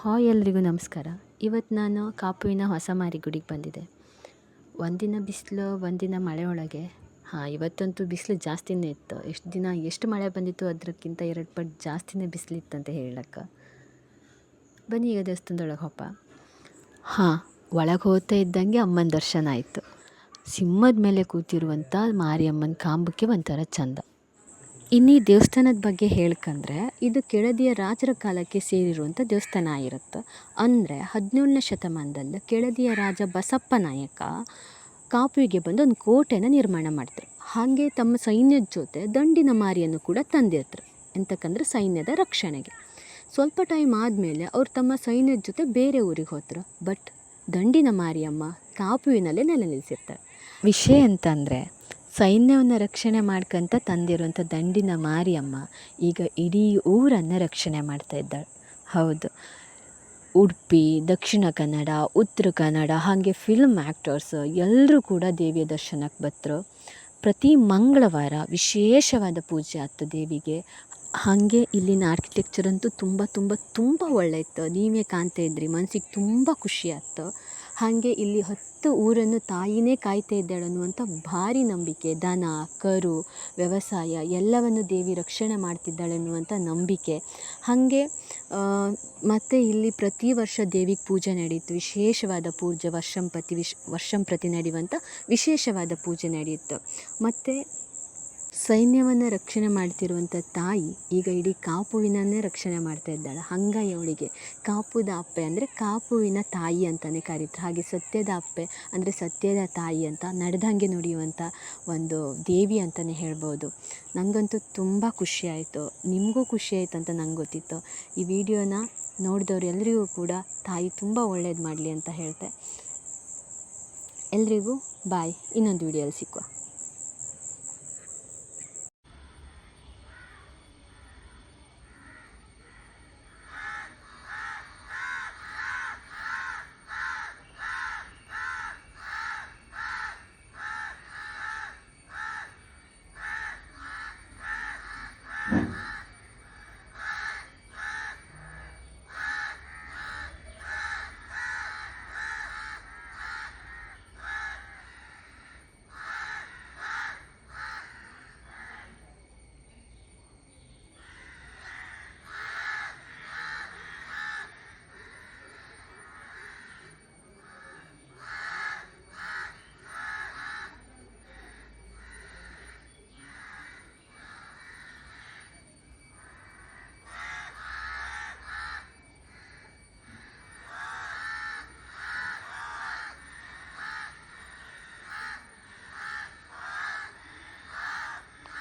Hi ಎಲ್ರಿಗೂ ನಮಸ್ಕಾರ. ಇವತ್ತು ನಾನು ಕಾಪುವಿನ ಹೊಸ ಮಾರಿಗುಡಿಗೆ ಬಂದಿದ್ದೆ. ಒಂದಿನ ಬಿಸಿಲು, ಒಂದಿನ ಮಳೆ ಒಳಗೆ ಹಾಂ, ಇವತ್ತಂತೂ ಬಿಸಿಲು ಜಾಸ್ತಿನೇ ಇತ್ತು. ಎಷ್ಟು ದಿನ, ಎಷ್ಟು ಮಳೆ ಬಂದಿತ್ತು ಅದಕ್ಕಿಂತ ಎರಡು ಪಟ್ಟು ಜಾಸ್ತಿನೇ ಬಿಸಿಲಿತ್ತಂತ ಹೇಳಕ್ಕೆ. ಬನ್ನಿ ಈಗ ದೇವಸ್ಥಾನದೊಳಗೆ ಹೊಪ್ಪ ಹಾಂ, ಒಳಗೆ ಹೋಗ್ತಾ ಇದ್ದಂಗೆ ಅಮ್ಮನ ದರ್ಶನ ಆಯಿತು. ಸಿಂಹದ ಮೇಲೆ ಕೂತಿರುವಂಥ ಮಾರಿಯಮ್ಮನ ಕಾಂಬಕ್ಕೆ ಒಂಥರ ಚಂದ. ಇನ್ನು ಈ ದೇವಸ್ಥಾನದ ಬಗ್ಗೆ ಹೇಳ್ಕಂದ್ರೆ, ಇದು ಕೆಳದಿಯ ರಾಜರ ಕಾಲಕ್ಕೆ ಸೇರಿರುವಂಥ ದೇವಸ್ಥಾನ ಆಗಿರುತ್ತೆ. ಅಂದರೆ ಹದಿನೇಳನೇ ಶತಮಾನದಲ್ಲಿ ಕೆಳದಿಯ ರಾಜ ಬಸಪ್ಪ ನಾಯಕ ಕಾಪುವಿಗೆ ಬಂದು ಒಂದು ಕೋಟೆನ ನಿರ್ಮಾಣ ಮಾಡ್ತಾರೆ. ಹಾಗೆ ತಮ್ಮ ಸೈನ್ಯದ ಜೊತೆ ದಂಡಿನ ಮಾರಿಯನ್ನು ಕೂಡ ತಂದಿರ್ತಾರೆ ಎಂತಕ್ಕಂದ್ರೆ ಸೈನ್ಯದ ರಕ್ಷಣೆಗೆ. ಸ್ವಲ್ಪ ಟೈಮ್ ಆದಮೇಲೆ ಅವ್ರು ತಮ್ಮ ಸೈನ್ಯದ ಜೊತೆ ಬೇರೆ ಊರಿಗೆ ಹೋದರು ಬಟ್ ದಂಡಿನ ಮಾರಿಯಮ್ಮ ಕಾಪುವಿನಲ್ಲೇ ನೆಲೆ ನಿಲ್ಲಿಸಿರ್ತಾರೆ ವಿಷಯ ಅಂತಂದರೆ ಸೈನ್ಯವನ್ನು ರಕ್ಷಣೆ ಮಾಡ್ಕಂತ ತಂದಿರುವಂಥ ದಂಡಿನ ಮಾರಿಯಮ್ಮ ಈಗ ಇಡೀ ಊರನ್ನು ರಕ್ಷಣೆ ಮಾಡ್ತಾ ಇದ್ದಾಳೆ. ಹೌದು. ಉಡುಪಿ, ದಕ್ಷಿಣ ಕನ್ನಡ, ಉತ್ತರ ಕನ್ನಡ, ಹಾಗೆ ಫಿಲ್ಮ್ ಆ್ಯಕ್ಟರ್ಸ್ ಎಲ್ಲರೂ ಕೂಡ ದೇವಿಯ ದರ್ಶನಕ್ಕೆ ಬತ್ತರು ಪ್ರತಿ ಮಂಗಳವಾರ ವಿಶೇಷವಾದ ಪೂಜೆ ಆಯ್ತು ದೇವಿಗೆ. ಹಾಗೆ ಇಲ್ಲಿನ ಆರ್ಕಿಟೆಕ್ಚರ್ ಅಂತೂ ತುಂಬ ತುಂಬ ತುಂಬ ಒಳ್ಳೆ ಇತ್ತು. ನೀವೇ ಕಾಣ್ತಾ ಇದ್ರಿ, ಮನ್ಸಿಗೆ ತುಂಬ ಖುಷಿ ಆಯ್ತು ಹಾಗೆ ಇಲ್ಲಿ ಹತ್ತು ಊರನ್ನು ತಾಯಿನೇ ಕಾಯ್ತಾ ಇದ್ದಾಳೆ ಅನ್ನುವಂಥ ಭಾರಿ ನಂಬಿಕೆ. ದನ, ಕರು, ವ್ಯವಸಾಯ ಎಲ್ಲವನ್ನು ದೇವಿ ರಕ್ಷಣೆ ಮಾಡ್ತಿದ್ದಾಳೆ ಅನ್ನುವಂಥ ನಂಬಿಕೆ. ಹಾಗೆ ಮತ್ತು ಇಲ್ಲಿ ಪ್ರತಿ ವರ್ಷ ದೇವಿಗೆ ಪೂಜೆ ನಡೆಯಿತು ವಿಶೇಷವಾದ ಪೂಜೆ ವರ್ಷಂಪ್ರತಿ ವಿಶ್, ವರ್ಷಂಪ್ರತಿ ನಡೆಯುವಂಥ ವಿಶೇಷವಾದ ಪೂಜೆ ನಡೆಯಿತು ಮತ್ತು ಸೈನ್ಯವನ್ನು ರಕ್ಷಣೆ ಮಾಡ್ತಿರುವಂಥ ತಾಯಿ ಈಗ ಇಡೀ ಕಾಪುವಿನನ್ನೇ ರಕ್ಷಣೆ ಮಾಡ್ತಾ ಇದ್ದಾಳೆ. ಹಾಗಾಗಿ ಅವಳಿಗೆ ಕಾಪುದ ಅಪ್ಪೆ ಅಂದರೆ ಕಾಪುವಿನ ತಾಯಿ ಅಂತಲೇ ಕರೀತಾರೆ. ಹಾಗೆ ಸತ್ಯದ ಅಪ್ಪೆ ಅಂದರೆ ಸತ್ಯದ ತಾಯಿ ಅಂತ ನಡೆದಂಗೆ ನುಡಿಯುವಂಥ ಒಂದು ದೇವಿ ಅಂತಲೇ ಹೇಳ್ಬೋದು. ನನಗಂತೂ ತುಂಬ ಖುಷಿ ಆಯಿತು. ನಿಮಗೂ ಖುಷಿ ಆಯಿತು ಅಂತ ನಂಗೆ ಗೊತ್ತಿತ್ತು. ಈ ವಿಡಿಯೋನ ನೋಡಿದವ್ರು ಎಲ್ಲರಿಗೂ ಕೂಡ ತಾಯಿ ತುಂಬ ಒಳ್ಳೇದು ಮಾಡಲಿ ಅಂತ ಹೇಳ್ತೆ. ಎಲ್ರಿಗೂ ಬಾಯ್. ಇನ್ನೊಂದು ವಿಡಿಯೋಲಿ ಸಿಕ್ಕುವ.